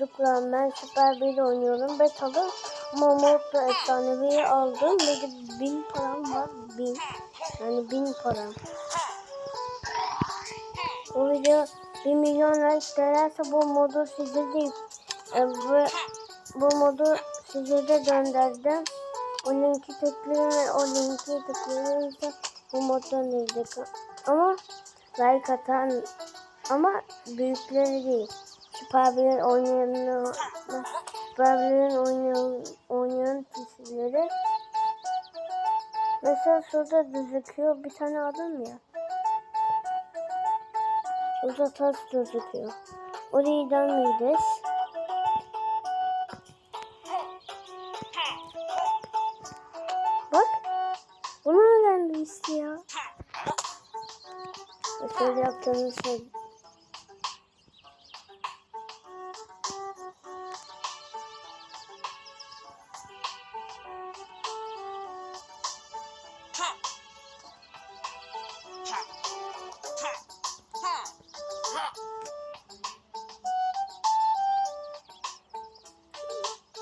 Çocuklar ben Süper 1 oynuyorum. Betalı Momot'la efsanevi aldım. Ve 1000 param var. 1000. Yani 1000 param. Bu video 1 milyon like gelirse bu modu size de e, bu, bu modu size de gönderdim. O linki tıklayın ve o linki tıklayınca bu moddan izleyin. Ama like atan ama büyükleri değil. 1'in oynayan 1'in oynayan, oynayan kişileri Mesela şurada gözüküyor bir tane adam ya. Burada taş gözüküyor. Orayı dönmeyeceğiz. Bak. Bunu öğrendim işte ya. Şöyle yaptığımız şey.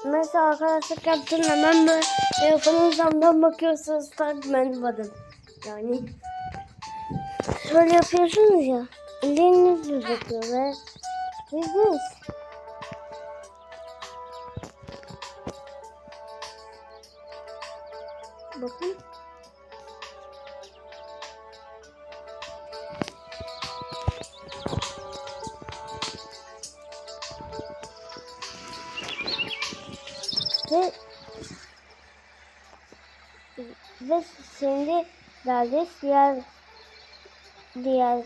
Mesela arkadaşlık yaptım hemen böyle telefonun camdan bakıyorsunuz takmen bakın. Yani şöyle yapıyorsunuz ya. Elleriniz gözüküyor ve sizdiniz. Bakın. Ve ve şimdi geldik diğer diğer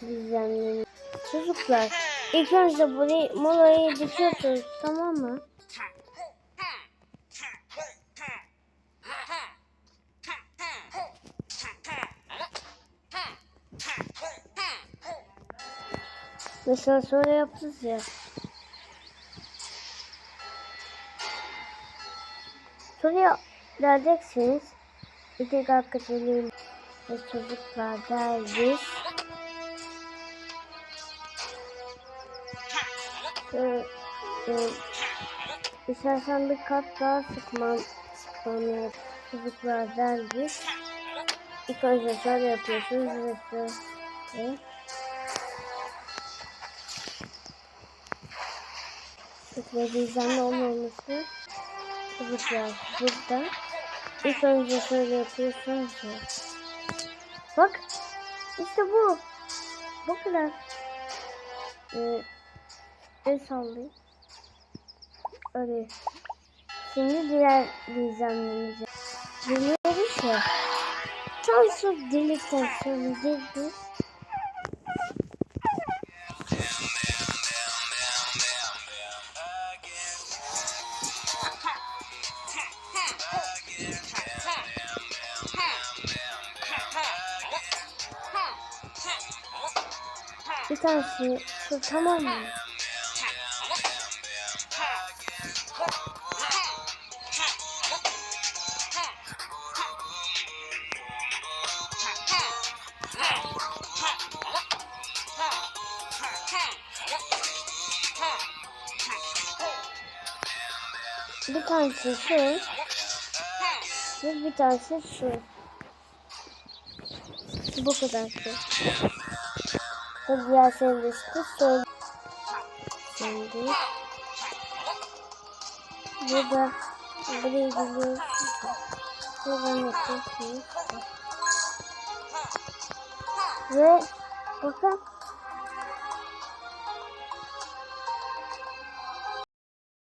düzenlerini. Çocuklar ilk önce burayı molayı dikiyorsunuz tamam mı? Mesela şöyle yapacağız ya. Soruya geleceksiniz. İki dakika söyleyeyim. Ve çocuklar geldik. Şöyle, e, istersen bir kat daha sıkmam, sıkmam yap. Çocuklar geldik. İlk önce şöyle yapıyorsunuz ve şöyle. Şöyle düzenli olmaması. Çocuklar burada. İlk önce şöyle yapıyorsunuz ya. Bak. işte bu. Bu kadar. Ee, el sallayayım. Öyle. Şimdi diğer düzenlerimize. Biliyoruz ya. Tam şu delikten şu tamam mı? Bir tanesi şu. Ve bir tanesi şu. Bu kadar şu. Ve diğer de söyle. Şimdi. Burada buraya gidiyoruz. Buradan yapıyorsunuz. Ve bakın